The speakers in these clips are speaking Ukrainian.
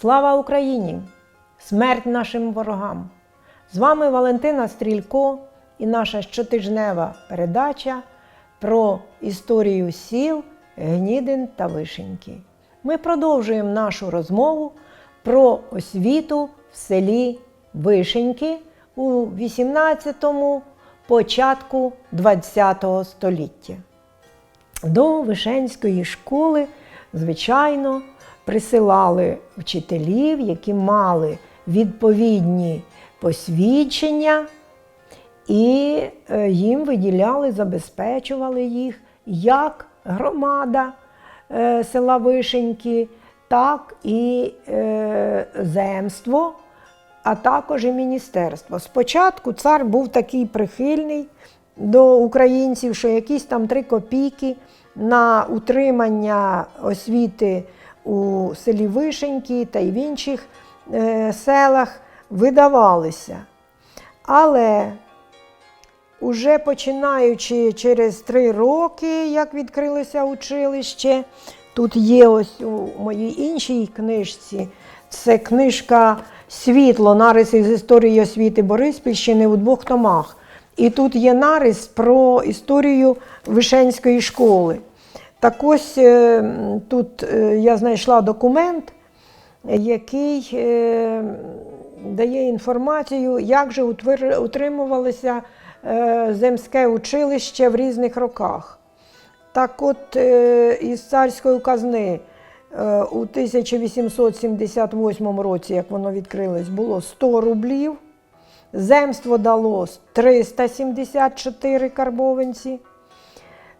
Слава Україні! Смерть нашим ворогам! З вами Валентина Стрілько і наша щотижнева передача про історію сіл Гнідин та Вишеньки. Ми продовжуємо нашу розмову про освіту в селі Вишеньки у 18-му, початку 20-го століття. До Вишенської школи, звичайно, присилали вчителів, які мали відповідні посвідчення, і е, їм виділяли, забезпечували їх як громада е, села Вишеньки, так і е, земство, а також і міністерство. Спочатку цар був такий прихильний до українців, що якісь там три копійки на утримання освіти у селі Вишеньки та й в інших е, селах видавалися. Але уже починаючи через три роки, як відкрилося училище, тут є ось у моїй іншій книжці, це книжка Світло, нариси з історії освіти Бориспільщини у двох томах. І тут є нарис про історію Вишенської школи. Так ось е, тут е, я знайшла документ, який е, дає інформацію, як же утримувалося земське училище в різних роках. Так от із царської казни у 1878 році, як воно відкрилось, було 100 рублів. Земство дало 374 карбованці.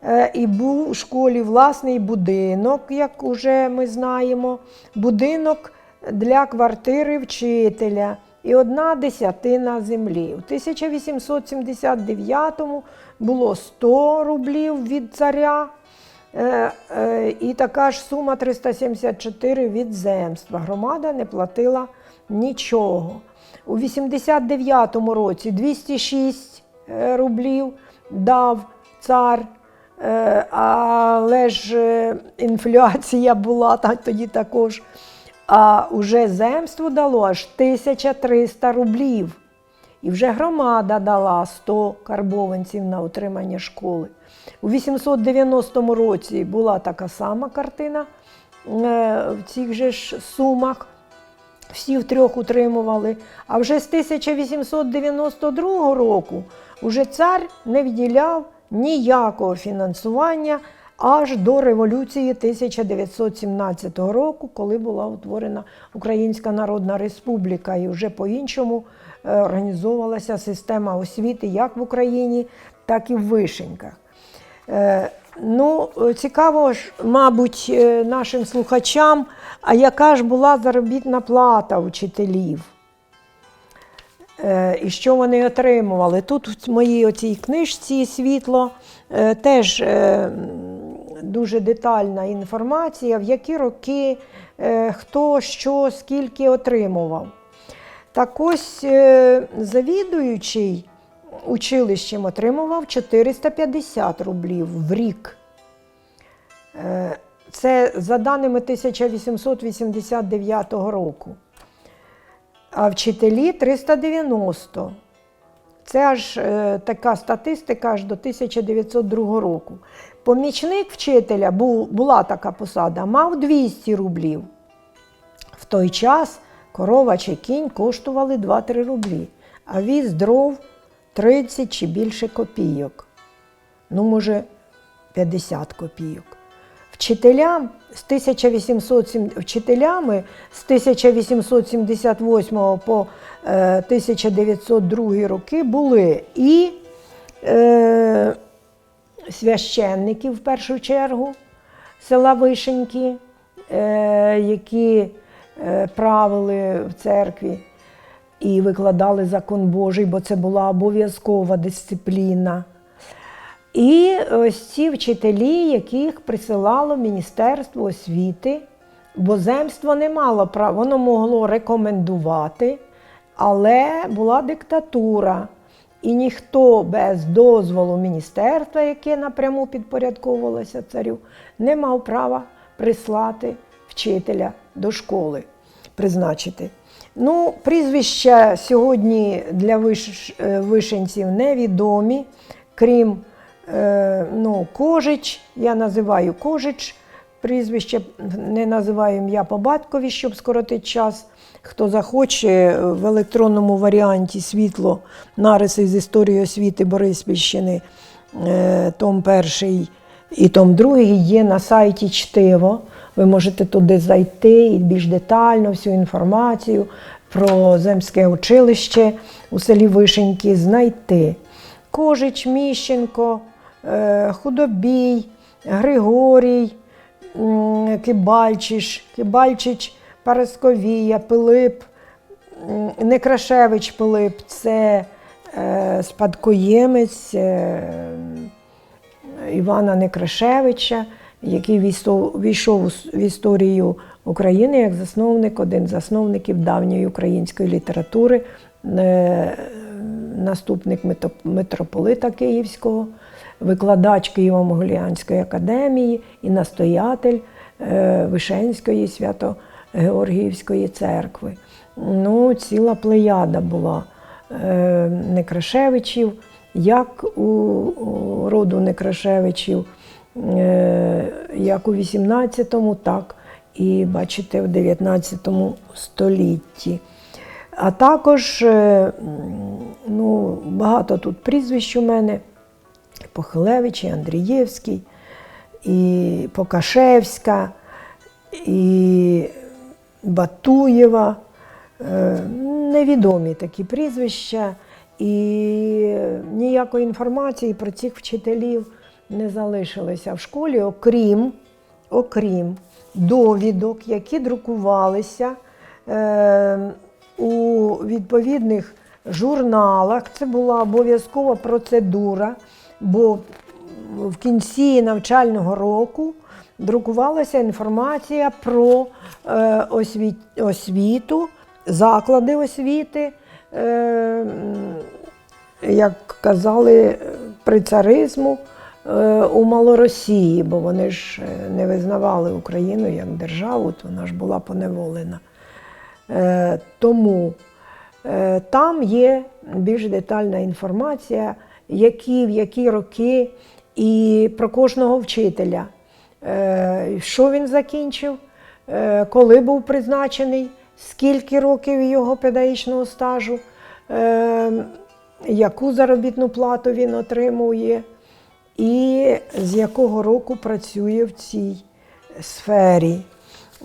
Е, І був у школі власний будинок, як уже ми знаємо, будинок для квартири вчителя і одна десятина землі. У 1879-му було 100 рублів від царя. е, е, І така ж сума 374 від земства. Громада не платила нічого. У 89-му році 206 е, рублів дав цар, але ж е, інфляція була тоді також. А уже земство дало аж 1300 рублів. І вже громада дала 100 карбованців на утримання школи. У 890 році була така сама картина е, в цих же ж сумах. Всі втрьох утримували. А вже з 1892 року уже цар не виділяв ніякого фінансування аж до революції 1917 року, коли була утворена Українська Народна Республіка, і вже по-іншому е, організовувалася система освіти як в Україні, так і в Вишеньках. Е, Ну, цікаво ж, мабуть, е, нашим слухачам, а яка ж була заробітна плата учителів? Е, І що вони отримували? Тут в моїй оцій книжці світло е, теж е, дуже детальна інформація, в які роки хто що, скільки отримував. Так ось завідуючий училищем отримував 450 рублів в рік. Це за даними 1889 року. А вчителі 390. Це аж е, така статистика аж до 1902 року. Помічник вчителя був, була така посада, мав 200 рублів. В той час корова чи кінь коштували 2-3 рублі, а віз дров 30 чи більше копійок. Ну, може, 50 копійок. Вчителям з 1807, вчителями з 1878 по е, 1902 роки були і е, священники в першу чергу села Вишеньки, е, які е, правили в церкві і викладали закон Божий, бо це була обов'язкова дисципліна. І ось ці вчителі, яких присилало Міністерство освіти, бо земство не мало права, воно могло рекомендувати, але була диктатура. І ніхто без дозволу міністерства, яке напряму підпорядковувалося царю, не мав права прислати вчителя до школи. призначити. Ну, прізвища сьогодні для виш, е, вишенців невідомі, крім ну, Кожич, я називаю Кожич, прізвище не називаю ім'я по батькові, щоб скоротити час. Хто захоче в електронному варіанті світло нариси з історії освіти Бориспільщини, е, том перший і том другий є на сайті Чтиво. Ви можете туди зайти і більш детально всю інформацію про земське училище у селі Вишеньки знайти. Кожич, Міщенко, е, Худобій, Григорій, Кибальчиш, Кибальчич, Парасковія, Пилип, Некрашевич Пилип це е, спадкоємець е, Івана Некрашевича, який війшов в історію України як засновник, один з засновників давньої української літератури, е, наступник митрополита Київського, викладач Києво-Могилянської академії і настоятель е, Вишенської свято-Георгіївської церкви. Ну, ціла плеяда була е, Некрашевичів, як у, роду Некрашевичів, е, як у 18-му, так і бачите, в 19 столітті. А також ну, багато тут прізвищ у мене. Похилевич, і Андрієвський, і Покашевська, і Батуєва. Е, Невідомі такі прізвища, і ніякої інформації про цих вчителів не залишилося в школі, окрім, окрім довідок, які друкувалися е, у відповідних журналах. Це була обов'язкова процедура, бо в кінці навчального року друкувалася інформація про е, освіт, освіту, заклади освіти, е, як казали, при царизму е, у Малоросії, бо вони ж е, не визнавали Україну як державу, то вона ж була поневолена. Е, Тому е, там є більш детальна інформація, які, в які роки, і про кожного вчителя, Е, що він закінчив, е, коли був призначений, скільки років його педагогічного стажу, е, яку заробітну плату він отримує, і з якого року працює в цій сфері.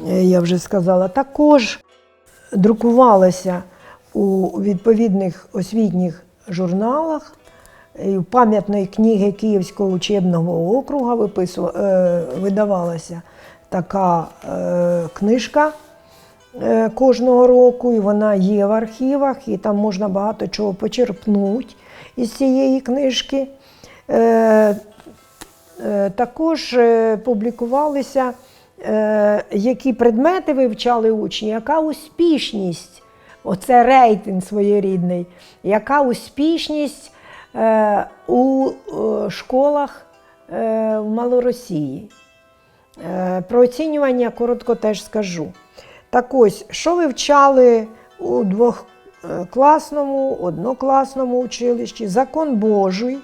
Я вже сказала, також друкувалося у відповідних освітніх журналах. Пам'ятної книги Київського учебного округа е, видавалася така е, книжка е, кожного року, і вона є в архівах, і там можна багато чого почерпнути із цієї книжки. Також публікувалися, які предмети вивчали учні, яка успішність, оце рейтинг своєрідний, яка успішність у е, школах е, в Малоросії. Е, Про оцінювання коротко теж скажу. Так ось, що вивчали у двохкласному, однокласному училищі? Закон Божий.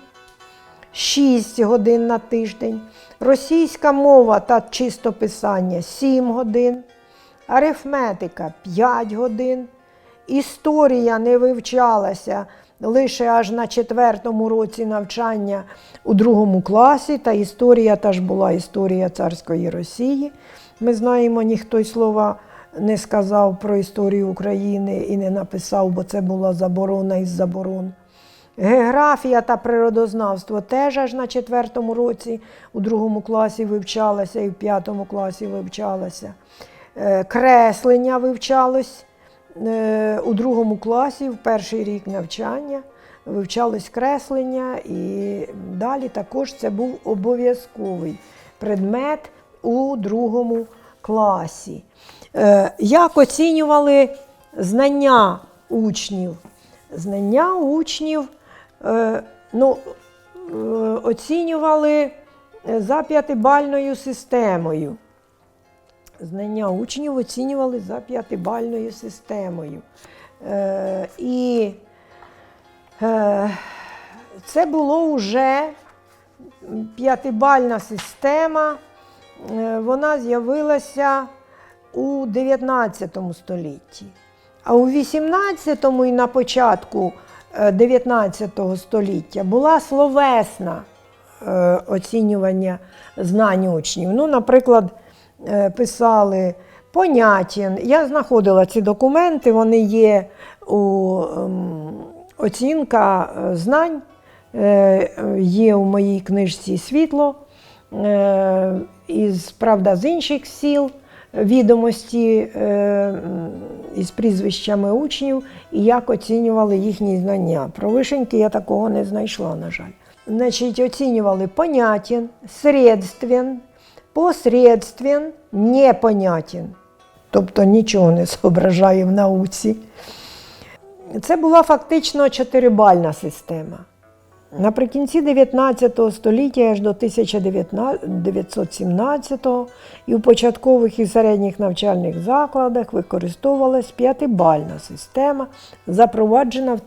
6 годин на тиждень, російська мова та чистописання 7 годин, арифметика 5 годин, історія не вивчалася лише аж на четвертому році навчання у другому класі, та історія теж була історія царської Росії. Ми знаємо, ніхто й слова не сказав про історію України і не написав, бо це була заборона із заборон. Географія та природознавство теж аж на четвертому році у другому класі вивчалося і в п'ятому класі вивчалося. Е, Креслення вивчалось у другому класі, в перший рік навчання. Вивчалось креслення, і далі також це був обов'язковий предмет у другому класі. Е, Як оцінювали знання учнів? Знання учнів е, ну, е, оцінювали за п'ятибальною системою. Знання учнів оцінювали за п'ятибальною системою. Е, і е, це було вже п'ятибальна система. Е, Вона з'явилася у 19 столітті. А у 18 і на початку е, 19 століття була словесна е, оцінювання знань учнів. Ну, наприклад, е, писали понятін. Я знаходила ці документи, вони є у ем, оцінка е, знань, е, є у моїй книжці світло е, із правда з інших сіл відомості е, із прізвищами учнів і як оцінювали їхні знання. Про вишеньки я такого не знайшла, на жаль. Значить, оцінювали понятен, средствен, посредствен, непонятен. Тобто нічого не зображає в науці. Це була фактично чотирибальна система. Наприкінці 19 століття аж до 1917 і у початкових і середніх навчальних закладах використовувалась п'ятибальна система, запроваджена в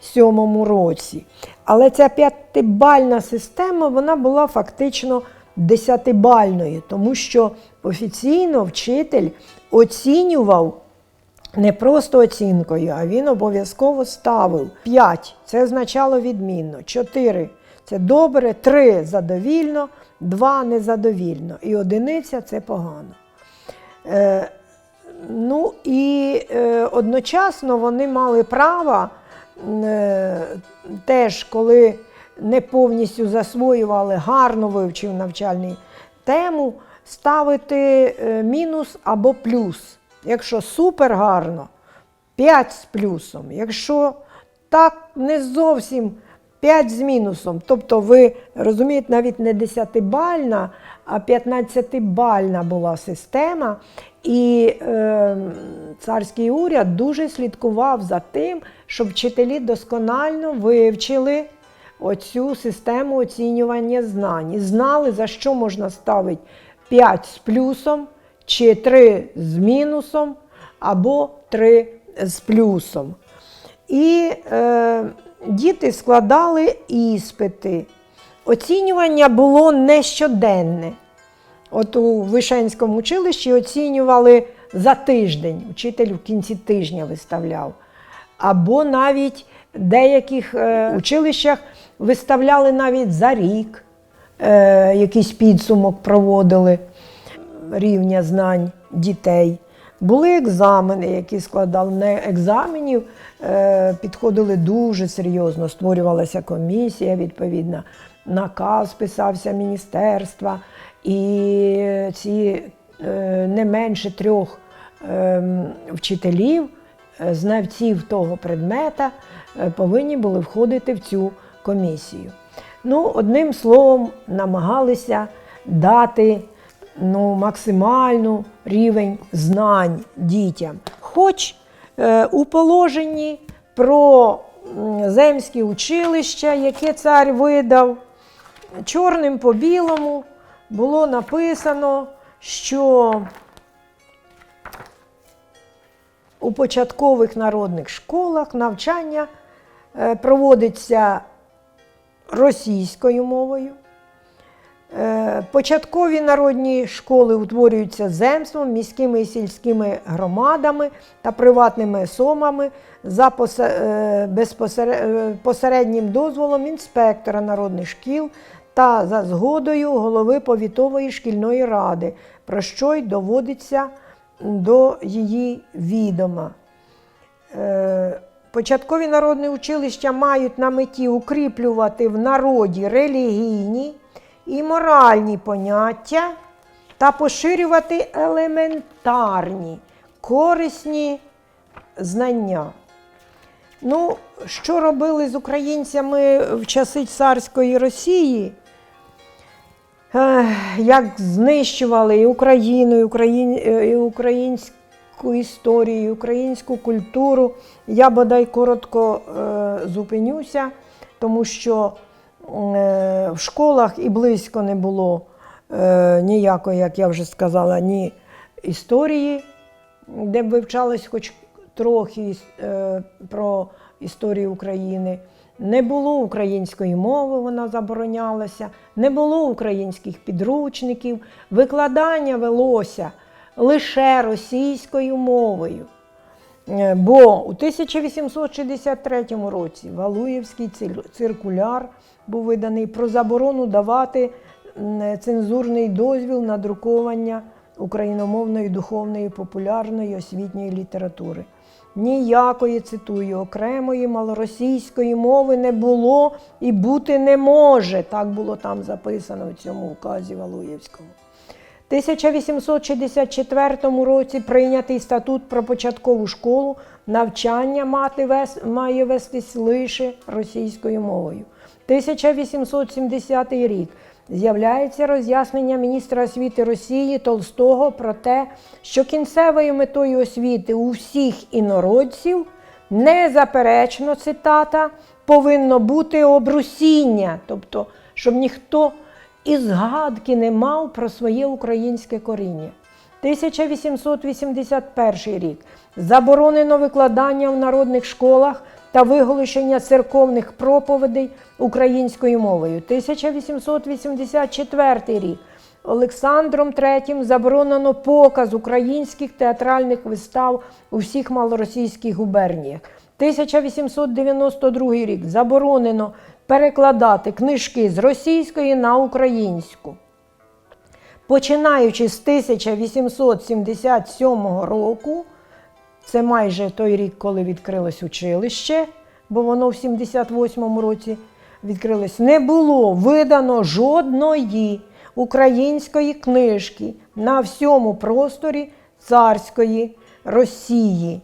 1837 році. Але ця п'ятибальна система вона була фактично десятибальною, тому що офіційно вчитель оцінював не просто оцінкою, а він обов'язково ставив 5 це означало відмінно, 4 це добре, 3 задовільно, 2 незадовільно. І одиниця це погано. Е, ну і е, одночасно вони мали право теж, коли не повністю засвоювали, гарно вивчив навчальний тему, ставити е, мінус або плюс. Якщо супер гарно, 5 з плюсом. Якщо так не зовсім 5 з мінусом. Тобто, ви розумієте, навіть не 10-бальна, а 15-бальна була система. І е, царський уряд дуже слідкував за тим, щоб вчителі досконально вивчили оцю систему оцінювання знань. І знали, за що можна ставити 5 з плюсом, чи 3 з мінусом, або 3 з плюсом. І е, діти складали іспити. Оцінювання було не щоденне. От у Вишенському училищі оцінювали за тиждень, учитель в кінці тижня виставляв. Або навіть в деяких е, училищах виставляли навіть за рік, е, якийсь підсумок проводили рівня знань дітей. Були екзамени, які складали на екзаменів, підходили дуже серйозно. Створювалася комісія, відповідна, наказ писався міністерства, і ці е, не менше трьох е, вчителів, е, знавців того предмета е, повинні були входити в цю комісію. Ну, одним словом, намагалися дати ну, максимальну рівень знань дітям. Хоч е, у положенні про земські училища, яке цар видав, чорним по білому було написано, що у початкових народних школах навчання е, проводиться російською мовою. Е, Початкові народні школи утворюються земством, міськими і сільськими громадами та приватними особами за е, безпосере- е, дозволом інспектора народних шкіл та за згодою голови повітової шкільної ради, про що й доводиться до її відома. Початкові народні училища мають на меті укріплювати в народі релігійні і моральні поняття та поширювати елементарні, корисні знання. Ну, що робили з українцями в часи царської Росії? Як знищували і Україну, і, Україн... е, і українську історію, і українську культуру. Я бодай коротко е, зупинюся, тому що в школах і близько не було е, ніякої, як я вже сказала, ні історії, де б вивчалось хоч трохи е, про історію України. Не було української мови, вона заборонялася, не було українських підручників, викладання велося лише російською мовою. Е, Бо у 1863 році Валуєвський циркуляр був виданий про заборону давати цензурний дозвіл на друкування україномовної духовної популярної освітньої літератури. Ніякої, цитую, окремої малоросійської мови не було і бути не може. Так було там записано в цьому указі Валуєвському. 1864 році прийнятий статут про початкову школу навчання мати вес- має вестись лише російською мовою. 1870 рік з'являється роз'яснення міністра освіти Росії Толстого про те, що кінцевою метою освіти у всіх інородців незаперечно цитата повинно бути обрусіння, тобто, щоб ніхто і згадки не мав про своє українське коріння. 1881 рік заборонено викладання в народних школах та виголошення церковних проповідей українською мовою. 1884 рік Олександром III заборонено показ українських театральних вистав у всіх малоросійських губерніях. 1892 рік заборонено перекладати книжки з російської на українську. Починаючи з 1877 року, це майже той рік, коли відкрилось училище, бо воно в 78-му році відкрилось, не було видано жодної української книжки на всьому просторі царської Росії.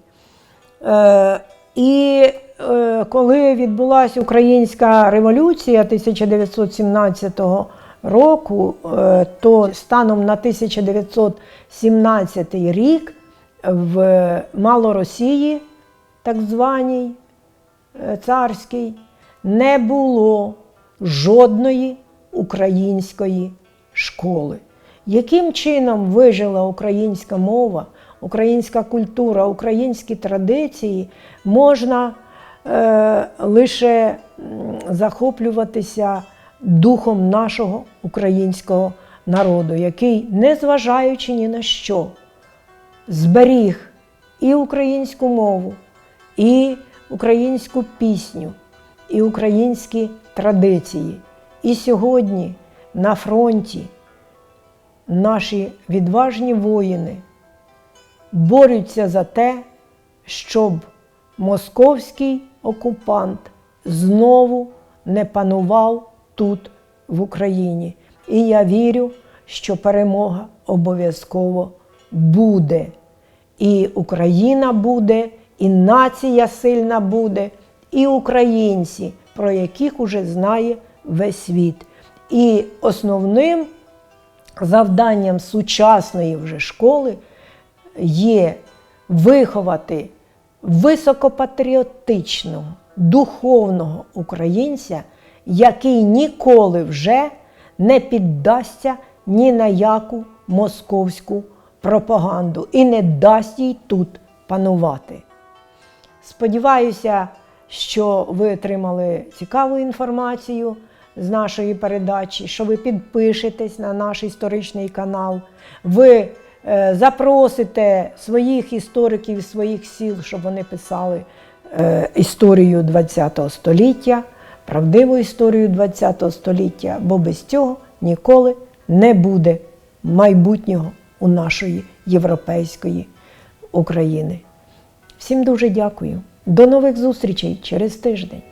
Е, і коли відбулася українська революція 1917 року, е, то станом на 1917 рік в Малоросії, так званій е, царській, не було жодної української школи. Яким чином вижила українська мова, українська культура, українські традиції, можна е, лише захоплюватися духом нашого українського народу, який, незважаючи ні на що, зберіг і українську мову, і українську пісню, і українські традиції. І сьогодні на фронті наші відважні воїни борються за те, щоб московський окупант знову не панував тут, в Україні. І я вірю, що перемога обов'язково буде. І Україна буде, і нація сильна буде, і українці, про яких уже знає весь світ. І основним завданням сучасної вже школи є виховати високопатріотичного, духовного українця, який ніколи вже не піддасться ні на яку московську пропаганду і не дасть їй тут панувати. Сподіваюся, що ви отримали цікаву інформацію з нашої передачі, що ви підпишетесь на наш історичний канал. Ви запросите своїх істориків своїх сіл, щоб вони писали е, історію ХХ століття, правдиву історію ХХ століття, бо без цього ніколи не буде майбутнього у нашої європейської України. Всім дуже дякую. До нових зустрічей через тиждень.